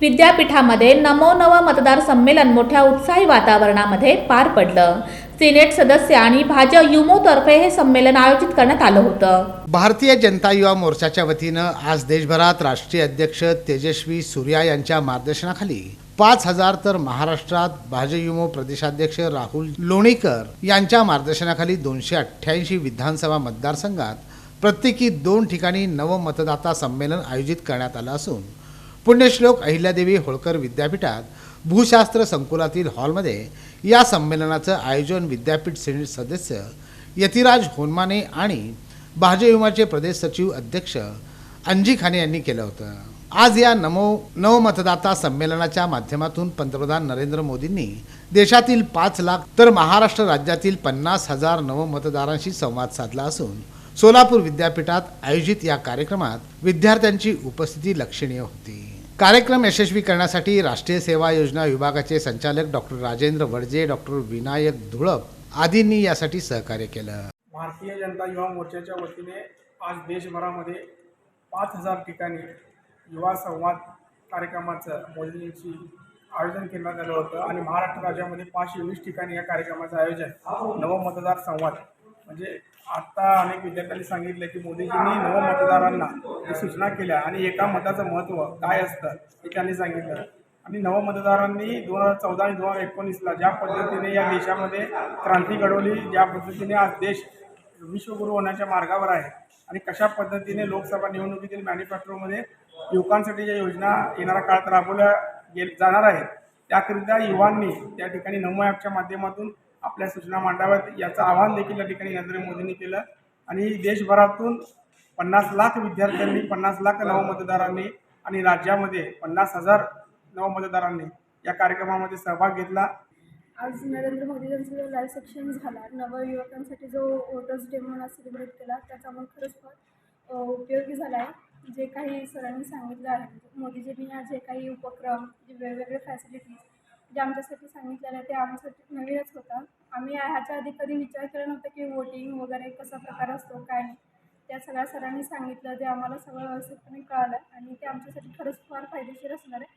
विद्यापीठामध्ये नमो नव मतदार संमेलन मोठ्या उत्साही वातावरणामध्ये पार पडलं. सिनेट सदस्य आणि भाजप युमोतर्फे हे संमेलन आयोजित करण्यात आलं होतं. भारतीय जनता युवा मोर्चाच्या वतीनं आज देशभरात राष्ट्रीय अध्यक्ष तेजस्वी सूर्या यांच्या मार्गदर्शनाखाली पाच हजार तर महाराष्ट्रात भाजयुमो प्रदेशाध्यक्ष राहुल लोणीकर यांच्या मार्गदर्शनाखाली दोनशे अठ्ठ्याऐंशी विधानसभा मतदारसंघात प्रत्येकी दोन ठिकाणी नवमतदाता संमेलन आयोजित करण्यात आलं असून पुण्यश्लोक अहिल्यादेवी होळकर विद्यापीठात भूशास्त्र संकुलातील हॉलमध्ये या संमेलनाचं आयोजन विद्यापीठ सिनेट सदस्य यतिराज होनमाने आणि भाजयुमाचे प्रदेश सचिव अध्यक्ष अंजी खाने यांनी केलं होतं. आज या नमो नवमतदाता संमेलनाच्या माध्यमातून पंतप्रधान नरेंद्र मोदींनी देशातील पाच लाख तर महाराष्ट्र राज्यातील पन्नास हजार नवमतदारांशी संवाद साधला असून सोलापूर विद्यापीठात आयोजित या कार्यक्रमात विद्यार्थ्यांची उपस्थिती लक्षणीय होती. कार्यक्रम यशस्वी करण्यासाठी राष्ट्रीय सेवा योजना विभागाचे संचालक डॉक्टर राजेंद्र वडजे डॉक्टर विनायक धुळप आदींनी यासाठी सहकार्य केलं. भारतीय जनता युवा मोर्चाच्या वतीने आज देशभरामध्ये पाच हजार ठिकाणी युवा संवाद कार्यक्रमाचं मोदींची आयोजन करण्यात आलं होतं आणि महाराष्ट्र राज्यामध्ये पाचशे वीस ठिकाणी या कार्यक्रमाचं आयोजन नवमतदार संवाद म्हणजे आत्ता अनेक विद्यार्थ्यांनी सांगितलं की मोदीजींनी नव मतदारांना सूचना केल्या आणि एका मताचं महत्त्व काय असतं हे त्यांनी सांगितलं. आणि नवमतदारांनी दोन हजार चौदा आणि दोन हजार एकोणीसला ज्या पद्धतीने या देशामध्ये क्रांती घडवली ज्या पद्धतीने आज देश विश्वगुरू होण्याच्या मार्गावर आहे आणि कशा पद्धतीने लोकसभा निवडणुकीतील मॅनिफेस्टोमध्ये युवकांसाठी ज्या योजना येणाऱ्या काळात राबवल्या गे जाणार आहेत त्याकरिता युवांनी त्या ठिकाणी नमो ॲपच्या माध्यमातून आपल्या सूचना मांडाव्यात याचं आवाहन देखील या ठिकाणी नरेंद्र मोदींनी केलं. आणि देशभरातून पन्नास लाख विद्यार्थ्यांनी पन्नास लाख नवमतदारांनी आणि राज्यामध्ये पन्नास हजार नवमतदारांनी या कार्यक्रमामध्ये सहभाग घेतला. आज नरेंद्र मोदी यांचा जो लाईव्ह सेक्शन झाला नवयुवकांसाठी जो वोटर्स डे म्हणून सेलिब्रेट केला त्याचा मग खरंच फार उपयोगी झाला आहे जे काही सरांनी सांगितलं आहे मोदीजींनी आज जे काही उपक्रम जे वेगवेगळे फॅसिलिटीज जे आमच्यासाठी सांगितलेलं आहे ते आमच्यासाठी नवीनच होतं. आम्ही ह्याच्या आधी कधी विचार केला नव्हता की वोटिंग वगैरे कसा प्रकार असतो काय नाही. त्या सगळ्या सरांनी सांगितलं जे आम्हाला सगळं व्यवस्थितपणे कळालं आणि ते आमच्यासाठी खरंच फार फायदेशीर असणार आहे.